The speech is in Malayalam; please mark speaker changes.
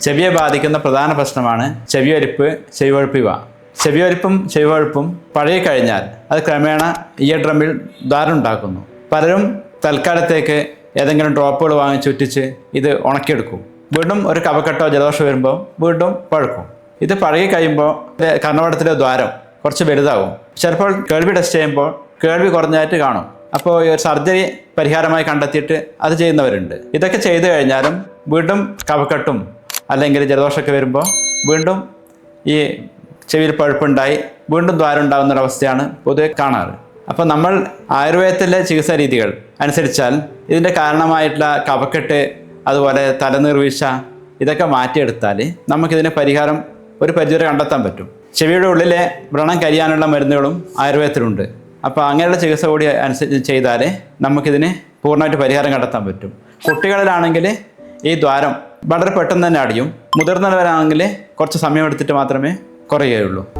Speaker 1: ചെവിയെ ബാധിക്കുന്ന പ്രധാന പ്രശ്നമാണ് ചെവിയൊലിപ്പ് ചെവിയൊഴുപ്പിവ. ചെവിയൊലിപ്പും ചെവിയൊഴുപ്പും പഴകി കഴിഞ്ഞാൽ അത് ക്രമേണ ഇയർ ഡ്രമ്മിൽ ദ്വാരമുണ്ടാക്കുന്നു പലരും തൽക്കാലത്തേക്ക് ഏതെങ്കിലും ഡ്രോപ്പുകൾ വാങ്ങി ചുറ്റിച്ച് ഇത് ഉണക്കിയെടുക്കും. വീണ്ടും ഒരു കവക്കെട്ടോ ജലദോഷം വരുമ്പോൾ വീണ്ടും പഴുക്കും. ഇത് പഴകി കഴിയുമ്പോൾ കർണവടത്തിലെ ദ്വാരം കുറച്ച് വലുതാകും. ചിലപ്പോൾ കേൾവി ടെസ്റ്റ് ചെയ്യുമ്പോൾ കേൾവി കുറഞ്ഞായിട്ട് കാണും. അപ്പോൾ ഈ ഒരു സർജറി പരിഹാരമായി കണ്ടെത്തിയിട്ട് അത് ചെയ്യുന്നവരുണ്ട്. ഇതൊക്കെ ചെയ്തു കഴിഞ്ഞാലും വീണ്ടും കഫക്കെട്ടും അല്ലെങ്കിൽ ജലദോഷമൊക്കെ വരുമ്പോൾ വീണ്ടും ഈ ചെവിയിൽ പഴുപ്പുണ്ടായി വീണ്ടും ദ്വാരം ഉണ്ടാകുന്ന ഒരവസ്ഥയാണ് പൊതുവെ കാണാറ്. അപ്പോൾ നമ്മൾ ആയുർവേദത്തിലെ ചികിത്സാ രീതികൾ അനുസരിച്ചാൽ ഇതിന്റെ കാരണമായിട്ടുള്ള കഫക്കെട്ട് അതുപോലെ തലനീർവീഴ്ച ഇതൊക്കെ മാറ്റിയെടുത്താൽ നമുക്കിതിന് പരിഹാരം ഒരു പരിധിവരെ കണ്ടെത്താൻ പറ്റും. ചെവിയുടെ ഉള്ളിലെ വ്രണം കരിയാനുള്ള മരുന്നുകളും ആയുർവേദത്തിലുണ്ട്. അപ്പോൾ അങ്ങനെയുള്ള ചികിത്സ കൂടി അനുസരിച്ച് ചെയ്താൽ നമുക്കിതിന് പൂർണമായിട്ട് പരിഹാരം കണ്ടെത്താൻ പറ്റും. കുട്ടികളിലാണെങ്കിൽ ഈ ദ്വാരം വളരെ പെട്ടെന്ന് തന്നെ അടിയും. മുതിർന്നവരാണെങ്കിൽ കുറച്ച് സമയം എടുത്തിട്ട് മാത്രമേ കുറയുകയുള്ളൂ.